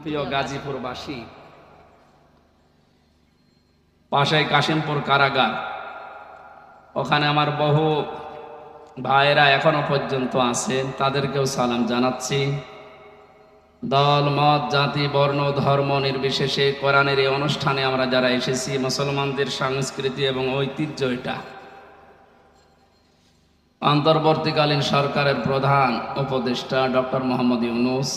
প্রিয় গাজীপুরবাসী পাশে কাশিমপুর কারাগার, ওখানে আমার বহু ভাইয়েরা এখনও পর্যন্ত আছেন, তাদেরকেও সালাম জানাচ্ছি। দল, মত, জাতি, বর্ণ, ধর্ম নির্বিশেষে কোরআনের এই অনুষ্ঠানে আমরা যারা এসেছি, মুসলমানদের সংস্কৃতি এবং ঐতিহ্য এটা। অন্তর্বর্তীকালীন সরকারের প্রধান উপদেষ্টা ডক্টর মোহাম্মদ ইউনুস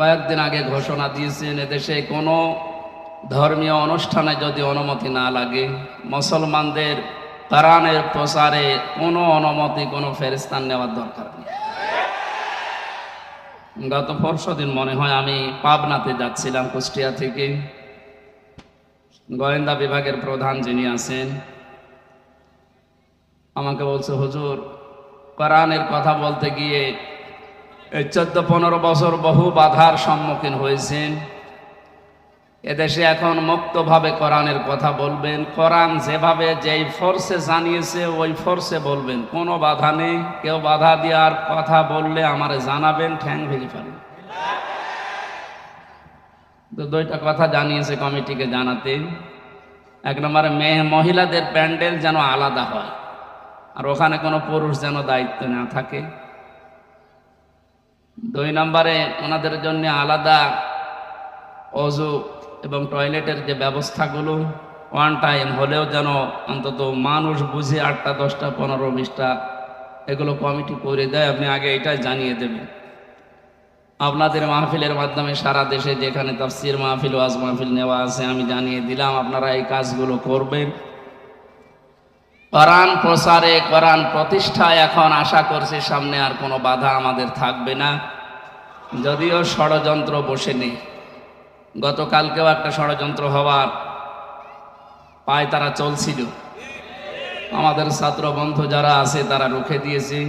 কয়েকদিন আগে ঘোষণা দিয়েছেন এদেশে কোনো ধর্মীয় অনুষ্ঠানে যদি অনুমতি না লাগে, মুসলমানদের কোরআনের প্রচারে কোনো অনুমতি, কোনো ফেরিস্তান নেওয়ার দরকার নেই। গত পরশু দিন মনে হয় আমি পাবনাতে যাচ্ছিলাম কুষ্টিয়া থেকে। গোয়েন্দা বিভাগের প্রধান যিনি আছেন, আমাকে বলছে, হুজুর, কোরআনের কথা বলতে গিয়ে এই চোদ্দ পনেরো বছর বহু বাধার সম্মুখীন হয়েছেন। এদেশে এখন মুক্তভাবে কোরআনের কথা বলবেন। কোরআন যেভাবে যেই ফোর্সে জানিয়েছে, ওই ফোর্সে বলবেন। কোনো বাধা নেই। কেউ বাধা দেওয়ার কথা বললে আমারে জানাবেন, ঠ্যাং ভেঙে ফেলেন তো দুইটা কথা জানিয়েছে কমিটিকে জানাতে। এক নম্বরে, মেয়ে মহিলাদের প্যান্ডেল যেন আলাদা হয়। আর ওখানে কোনো পুরুষ যেন দায়িত্ব না থাকে। দুই নম্বরে ওনাদের জন্য আলাদা অজু এবং টয়লেটের যে ব্যবস্থাগুলো ওয়ান টাইম হলেও যেন অন্তত মানুষ বুঝে আটটা, দশটা, পনেরো বিশটা এগুলো কমিটি করে দেয়। আপনি আগে এটাই জানিয়ে দেবেন। আপনাদের মাহফিলের মাধ্যমে সারা দেশে যেখানে তাফসির মাহফিল, ওয়াজ মাহফিল নেওয়া আছে, আমি জানিয়ে দিলাম, আপনারা এই কাজগুলো করবেন। কোরআন প্রসারে, কোরআন প্রতিষ্ঠায় এখন আশা করছি সামনে আর কোনো বাধা আমাদের থাকবে না। যদিও ষড়যন্ত্র বসে নেই গতকালকেও একটা ষড়যন্ত্র হওয়ার পায় তারা চলছিল। আমাদের ছাত্র বন্ধু যারা আছে তারা রুখে দিয়েছে।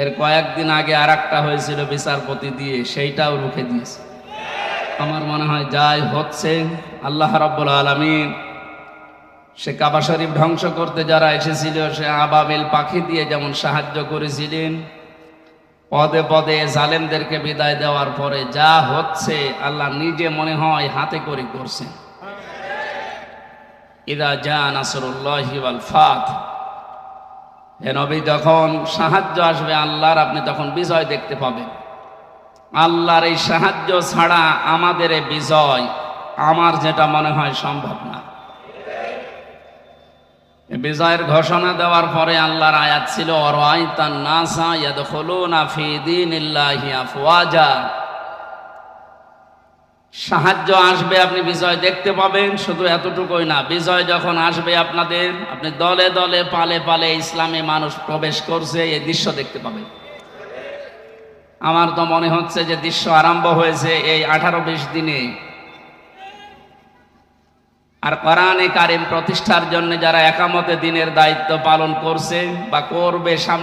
এর কয়েকদিন আগে আর একটা হয়েছিল বিচারপতি দিয়ে, সেইটাও রুখে দিয়েছে। আমার মনে হয় যাই হচ্ছে, আল্লাহ রাব্বুল আলমিন সে কাবা শরীফ ধ্বংস করতে যারা এসেছিল, সে আবাবিল পাখি দিয়ে যেমন সাহায্য করেছিলেন, পদে পদে জালেমদেরকে বিদায় দেওয়ার পরে যা হচ্ছে আল্লাহ নিজে মনে হয় হাতে করে করছেন। ইদা যা নাসরুল্লাহ ওয়াল ফাত। হে নবী, যখন সাহায্য আসবে আল্লাহর, আপনি তখন বিজয় দেখতে পাবেন। আল্লাহর এই সাহায্য ছাড়া আমাদের এই বিজয় আমার যেটা মনে হয় সম্ভব না। বিজয়ের ঘোষণা দেওয়ার পরে আল্লাহর আয়াত ছিল, অরাইতান নাসা সাহায্য আসবে, আপনি বিজয় দেখতে পাবেন, শুধু এতটুকুই না, বিজয় যখন আসবে আপনাদের, আপনি দলে দলে, পালে পালে ইসলামে মানুষ প্রবেশ করছে, এই দৃশ্য দেখতে পাবেন। আমার তো মনে হচ্ছে যে দৃশ্য আরম্ভ হয়েছে এই আঠারো বিশ দিনে। আর কোরআনে কারিম প্রতিষ্ঠার জন্য যারা একামতে দিনের দায়িত্ব পালন করছে বা করবে সামনে